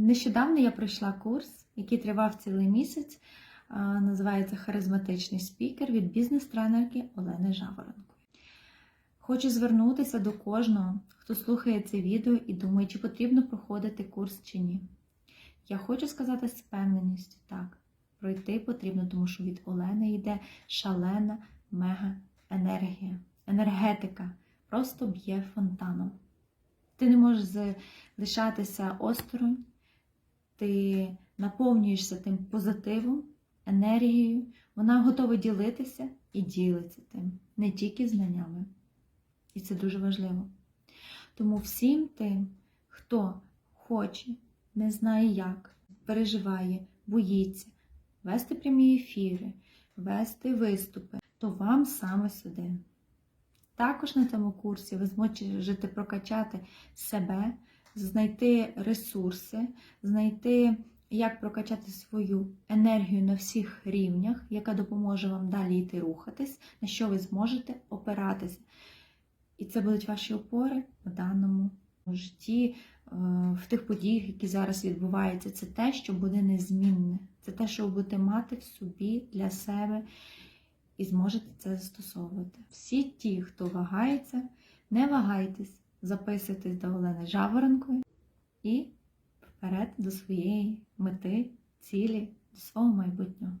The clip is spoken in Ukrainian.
Нещодавно я пройшла курс, який тривав цілий місяць. Називається Харизматичний спікер від бізнес-тренерки Олени Жаворонко. Хочу звернутися до кожного, хто слухає це відео і думає, чи потрібно проходити курс чи ні. Я хочу сказати з впевненістю, так, пройти потрібно, тому що від Олени йде шалена мега енергія, енергетика просто б'є фонтаном. Ти не можеш залишатися осторонь, ти наповнюєшся тим позитивом, енергією, вона готова ділитися і ділиться тим, не тільки знаннями. І це дуже важливо. Тому всім тим, хто хоче, не знає як, переживає, боїться вести прямі ефіри, вести виступи, то вам саме сюди. Також на цьому курсі ви зможете прокачати себе, знайти ресурси, знайти, як прокачати свою енергію на всіх рівнях, яка допоможе вам далі йти рухатись, на що ви зможете опиратися. І це будуть ваші опори в даному житті, е, в тих подіях, які зараз відбуваються. Це те, що буде незмінне. Це те, що ви будете мати в собі для себе і зможете це застосовувати. Всі ті, хто вагається, не вагайтесь, записуйтесь до Олени Жаворонкою і вперед до своєї мети, цілі, до свого майбутнього.